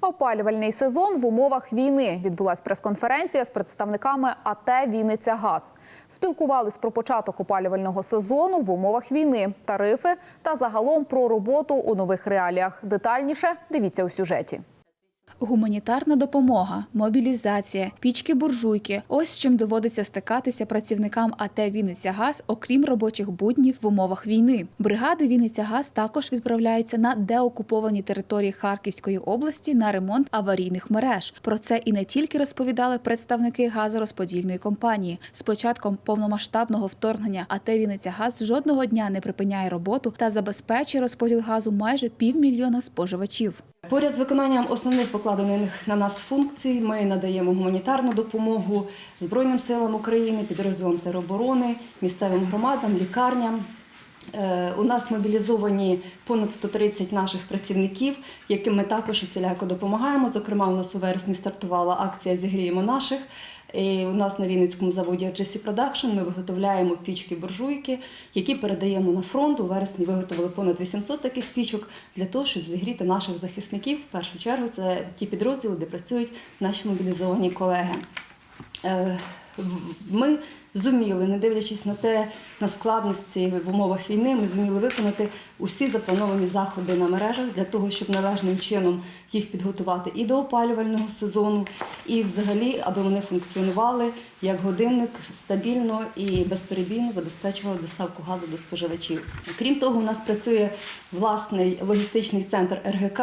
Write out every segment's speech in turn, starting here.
Опалювальний сезон в умовах війни відбулась прес-конференція з представниками АТ Вінниця Газ. Спілкувались про початок опалювального сезону в умовах війни, тарифи та загалом про роботу у нових реаліях. Детальніше дивіться у сюжеті. Гуманітарна допомога, мобілізація, пічки-буржуйки – ось з чим доводиться стикатися працівникам АТ «Вінницягаз», окрім робочих буднів в умовах війни. Бригади «Вінницягаз» також відправляються на деокуповані території Харківської області на ремонт аварійних мереж. Про це і не тільки розповідали представники газорозподільної компанії. З початком повномасштабного вторгнення АТ «Вінницягаз» жодного дня не припиняє роботу та забезпечує розподіл газу майже півмільйона споживачів. Поряд з виконанням основних покладених на нас функцій, ми надаємо гуманітарну допомогу Збройним силам України, підрозділам тероборони, місцевим громадам, лікарням. Е, У нас мобілізовані понад 130 наших працівників, яким ми також усіляко допомагаємо. Зокрема, у нас у вересні стартувала акція Зігріємо наших. І у нас на Вінницькому заводі RGC Production ми виготовляємо пічки-буржуйки, які передаємо на фронт. У вересні виготовили понад 800 таких пічок для того, щоб зігріти наших захисників. В першу чергу це ті підрозділи, де працюють наші мобілізовані колеги. Е, Ми зуміли, не дивлячись на те, на складності в умовах війни, ми зуміли виконати усі заплановані заходи на мережах для того, щоб належним чином їх підготувати і до опалювального сезону, і взагалі, аби вони функціонували як годинник стабільно і безперебійно забезпечували доставку газу до споживачів. Крім того, у нас працює власний логістичний центр РГК,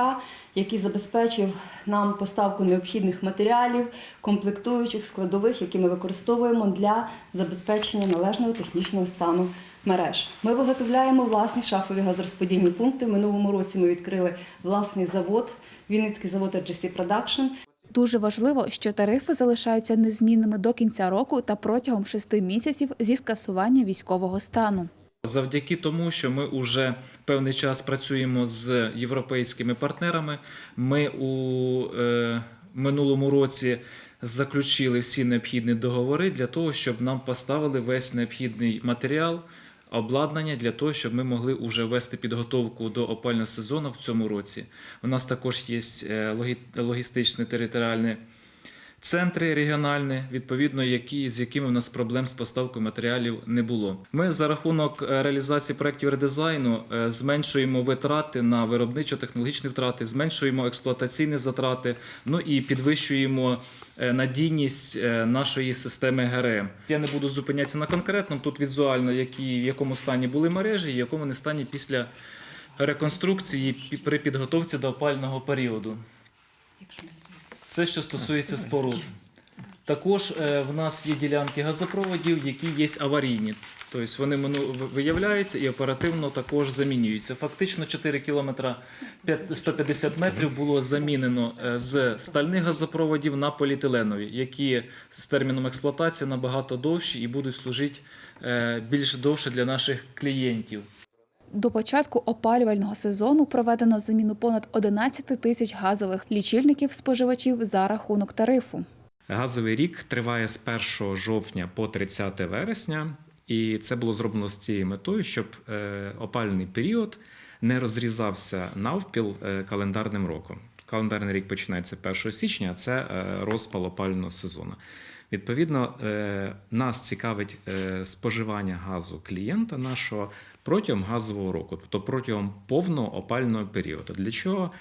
який забезпечив нам поставку необхідних матеріалів, комплектуючих складових, які ми використовуємо для забезпечення належного технічного стану мереж. Ми виготовляємо власні шафові газорозподільні пункти. В минулому році ми відкрили власний завод, Вінницький завод RGC Production. Дуже важливо, що тарифи залишаються незмінними до кінця року та протягом шести місяців зі скасування військового стану. Завдяки тому, що ми вже певний час працюємо з європейськими партнерами, ми у е, минулому році заключили всі необхідні договори для того, щоб нам поставили весь необхідний матеріал, обладнання для того, щоб ми могли вже вести підготовку до опального сезону в цьому році. У нас також є е, логі- логістичне територіальне центри регіональні, відповідно, які, з якими в нас проблем з поставкою матеріалів не було. Ми за рахунок е, реалізації проєктів редизайну е, зменшуємо витрати на виробничо-технологічні втрати, зменшуємо експлуатаційні затрати, ну і підвищуємо е, надійність нашої системи ГРМ. Я не буду зупинятися на конкретному, тут візуально, які, в якому стані були мережі, в якому вони стані після реконструкції при підготовці до опального періоду. Це що стосується споруд. Також е, в нас є ділянки газопроводів, які є аварійні. Тобто вони виявляються і оперативно також замінюються. Фактично 4 кілометра 5 150 метрів було замінено е, з стальних газопроводів на поліетиленові, які з терміном експлуатації набагато довші і будуть служити е, більш довше для наших клієнтів. До початку опалювального сезону проведено заміну понад 11 тисяч газових лічильників споживачів за рахунок тарифу. Газовий рік триває з 1 жовтня по 30 вересня, і це було зроблено з тією метою, щоб е, опалювальний період не розрізався навпіл е, календарним роком. Календарний рік починається 1 січня, а це е, розпал опалювального сезону. Відповідно, е, нас цікавить е, споживання газу клієнта нашого протягом газового року, тобто протягом повного опального періоду. Для чого?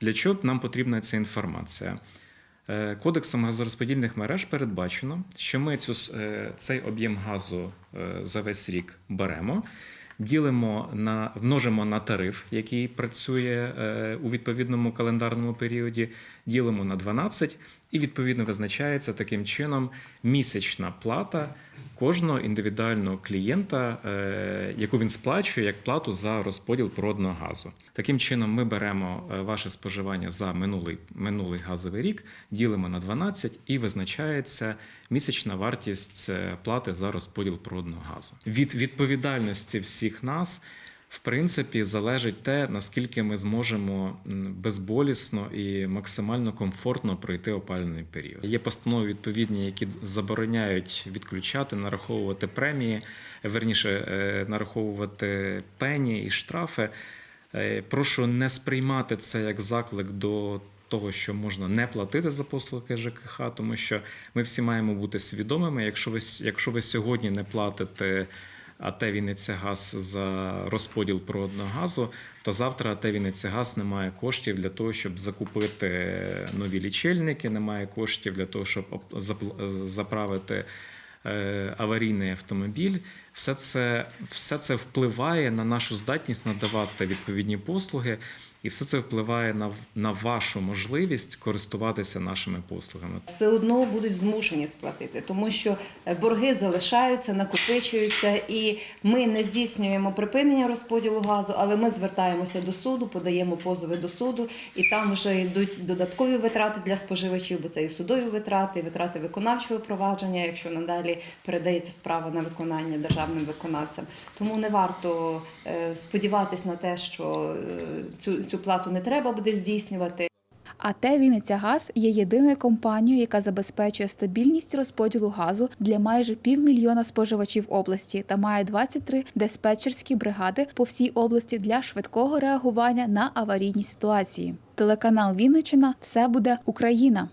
Для чого нам потрібна ця інформація? Е, Кодексом газорозподільних мереж передбачено, що ми цю, цей об'єм газу за весь рік беремо, ділимо на множимо на тариф, який працює у відповідному календарному періоді, ділимо на 12, і відповідно визначається таким чином місячна плата кожного індивідуального клієнта, е, яку він сплачує як плату за розподіл природного газу. Таким чином, ми беремо е, ваше споживання за минулий, минулий газовий рік, ділимо на 12 і визначається місячна вартість е, плати за розподіл природного газу. Від відповідальності всіх нас. В принципі, залежить те, наскільки ми зможемо безболісно і максимально комфортно пройти опалювальний період. Є постанови відповідні, які забороняють відключати, нараховувати премії, верніше е, нараховувати пені і штрафи. Е, Прошу не сприймати це як заклик до того, що можна не платити за послуги ЖКХ, тому що ми всі маємо бути свідомими. Якщо ви, якщо ви сьогодні не платите АТ «Вінницягаз» за розподіл природного газу, то завтра АТ «Вінницягаз» не має коштів для того, щоб закупити нові лічильники, немає коштів для того, щоб заправити е, аварійний автомобіль. Все це, все це впливає на нашу здатність надавати відповідні послуги, і все це впливає на, на вашу можливість користуватися нашими послугами. все одно будуть змушені сплатити, тому що е, борги залишаються, накопичуються, і ми не здійснюємо припинення розподілу газу, але ми звертаємося до суду, подаємо позови до суду, і там вже йдуть додаткові витрати для споживачів, бо це і судові витрати, і витрати виконавчого провадження, якщо надалі передається справа на виконання державним виконавцям. Тому не варто е, сподіватись на те, що е, цю, цю плату не треба буде здійснювати. АТ Вінниця Газ є єдиною компанією, яка забезпечує стабільність розподілу газу для майже півмільйона споживачів області та має 23 диспетчерські бригади по всій області для швидкого реагування на аварійні ситуації. Телеканал Вінничина все буде Україна.